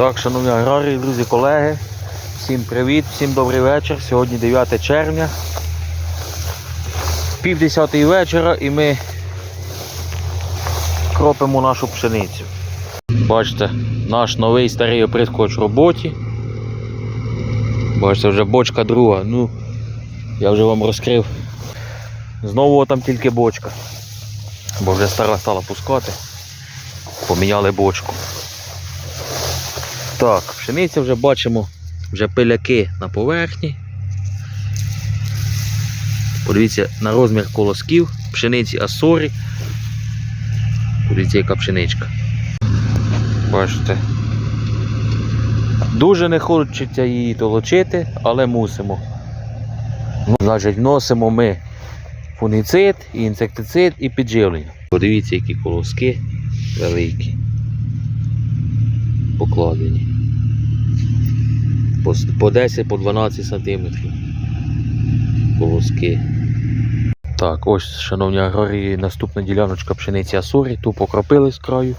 Так, шановні аграрії, друзі, колеги, всім привіт, всім добрий вечір. Сьогодні 9 червня. Пів десятої вечора і ми кропимо нашу пшеницю. Бачите, наш новий старий оприскувач в роботі. Бачите, вже бочка друга. Ну, я вже вам розкрив. Знову там тільки бочка. Бо вже стара стала пускати. Поміняли бочку. Так, пшениця вже бачимо, вже пиляки на поверхні. Подивіться на розмір колосків, пшениці Асорі. Подивіться, яка пшеничка. Бачите. Дуже не хочеться її толочити, але мусимо. Ну, Значить, вносимо ми фунгіцид, і інсектицид і підживлення. Подивіться, які колоски великі. Покладені. По, с- по 10 по 12 сантиметрів. Колоски. Так, ось, шановні аграрії, наступна діляночка пшениці Асурі, ту покропили з краю.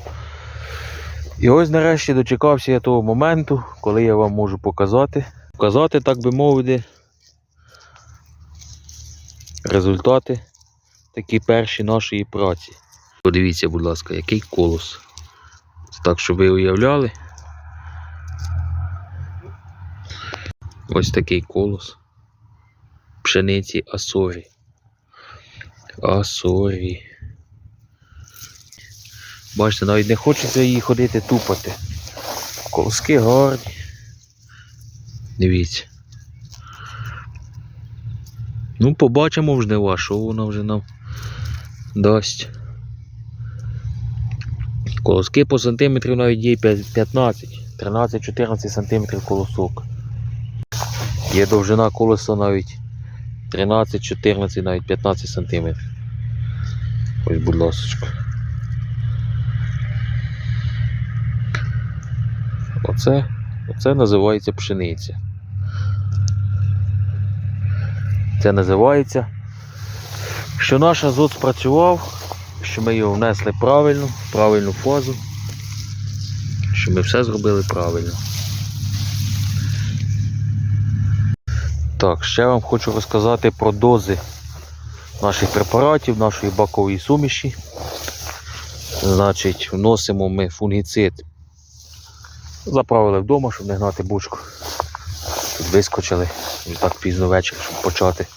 І ось нарешті дочекався я того моменту, коли я вам можу показати. Показати, так би мовити, результати такі перші нашої праці. Подивіться, будь ласка, який колос. Так, щоб ви уявляли. Ось такий колос. Пшениці Асорі. Асорі. Бачите, навіть не хочеться її ходити тупати. Колоски гарні. Дивіться. Ну, побачимо в жнива, що вона вже нам дасть. Колоски по сантиметрів навіть є 15, 13-14 сантиметрів колосок. Є довжина колеса навіть 13, 14, навіть 15 сантиметрів. Ось, будь ласка. Оце, оце називається пшениця. Це називається, що наш азот спрацював, що ми його внесли правильно, в правильну фазу, що ми все зробили правильно. Так, ще вам хочу розказати про дози наших препаратів, нашої бакової суміші. Значить, вносимо ми фунгіцид. Заправили вдома, щоб не гнати бочку. Тут вискочили вже так пізно ввечері, щоб почати.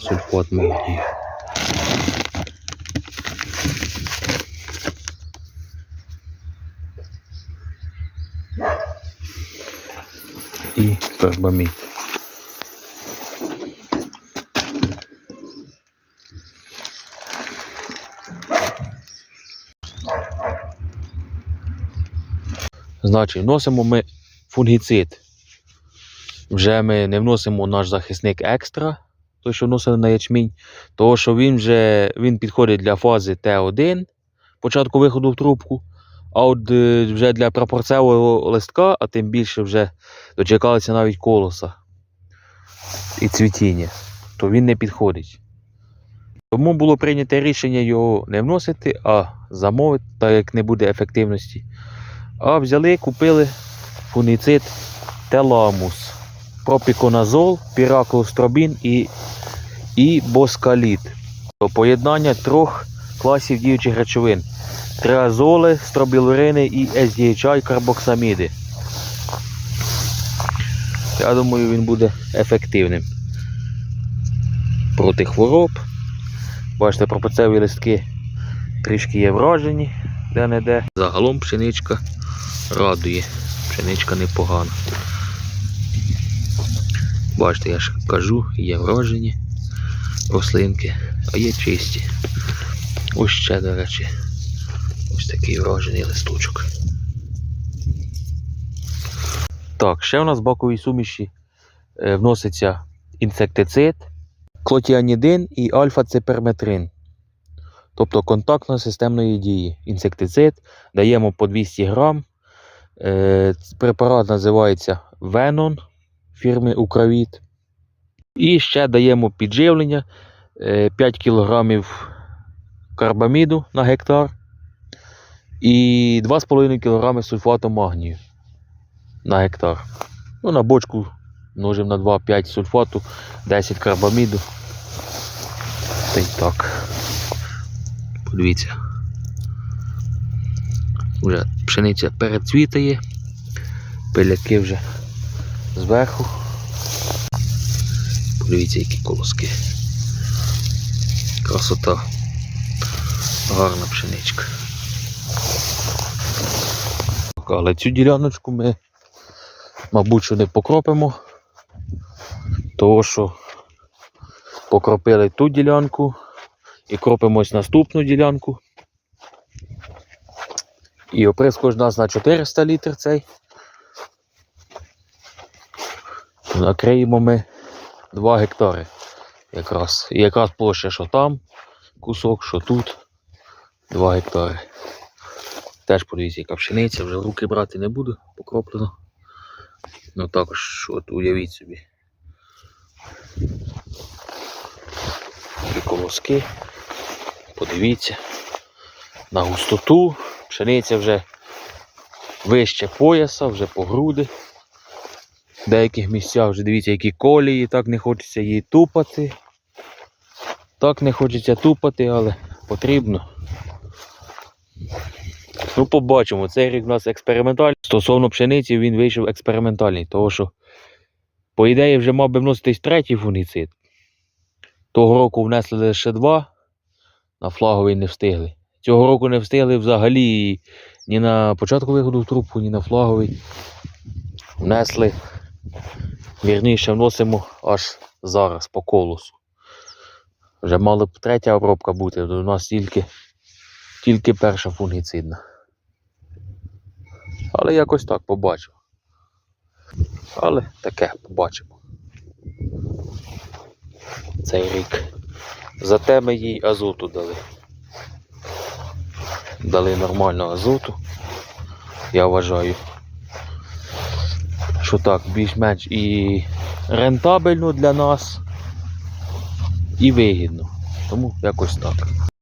Сульфат магнію. І карбамід. Значить, вносимо ми фунгіцид. Вже ми не вносимо наш захисник екстра, той, що вносили на ячмінь, тому що він вже він підходить для фази Т1, початку виходу в трубку. А от е, вже для прапорцевого листка, а тим більше вже дочекалися навіть колоса і цвітіння, то він не підходить. Тому було прийнято рішення його не вносити, а замовити, так як не буде ефективності. А взяли, купили фунгіцид теламус, пропіконазол, піраклостробін і, і боскаліт. Поєднання трьох класів діючих речовин. Триазоли, стробілурини і SDHI карбоксаміди. Я думаю, він буде ефективним проти хвороб. Бачите, пропацеві листки трішки є вражені де-не-де. Загалом пшеничка радує. Пшеничка непогана. Бачите, я ж кажу, є вражені рослинки, а є чисті. Ось ще, до речі, ось такий вражений листочок. Так, ще у нас в баковій суміші е, вноситься інсектицид, клотіанідин і альфа-циперметрин. Тобто контактно-системної дії. Інсектицид даємо по 200 грам. Е, Препарат називається Venon фірми Укравіт. І ще даємо підживлення е, 5 кг карбаміду на гектар і 2,5 кг сульфату магнію на гектар. Ну, на бочку множимо на 2, 5 сульфату, 10 карбаміду. Та й так. Подивіться. Вже пшениця перецвітає, пиляки вже зверху. Подивіться, які колоски. Красота. Гарна пшеничка. Але цю діляночку ми, мабуть, що не покропимо, тому що покропили ту ділянку і кропимо ось наступну ділянку. І оприскувач у нас на 400 літр цей. Накриємо ми 2 гектари якраз. І якраз площа, що там кусок, що тут 2 гектари. Теж подивіться, яка пшениця, вже в руки брати не буду, покроплено. Ну також, от уявіть собі. Такі колоски. Подивіться. На густоту. Пшениця вже вище пояса, вже по груди. В деяких місцях вже дивіться, які колії, так не хочеться її тупати. Так не хочеться тупати, але потрібно. Ну, побачимо. Цей рік у нас експериментальний. Стосовно пшениці він вийшов експериментальний, тому що, по ідеї, вже мав би вноситись третій фунгіцид. Того року внесли лише два, на флаговий не встигли. Цього року не встигли взагалі ні на початку виходу в трубку, ні на флаговий. Внесли. Вірніше вносимо аж зараз по колосу. Вже мала б третя обробка бути, у нас тільки, тільки перша фунгіцидна. Але якось так побачив. Але таке побачимо. Цей рік. Зате ми їй азоту дали. Дали нормально азоту. Я вважаю. Що так, більш-менш і рентабельно для нас, і вигідно. Тому якось так.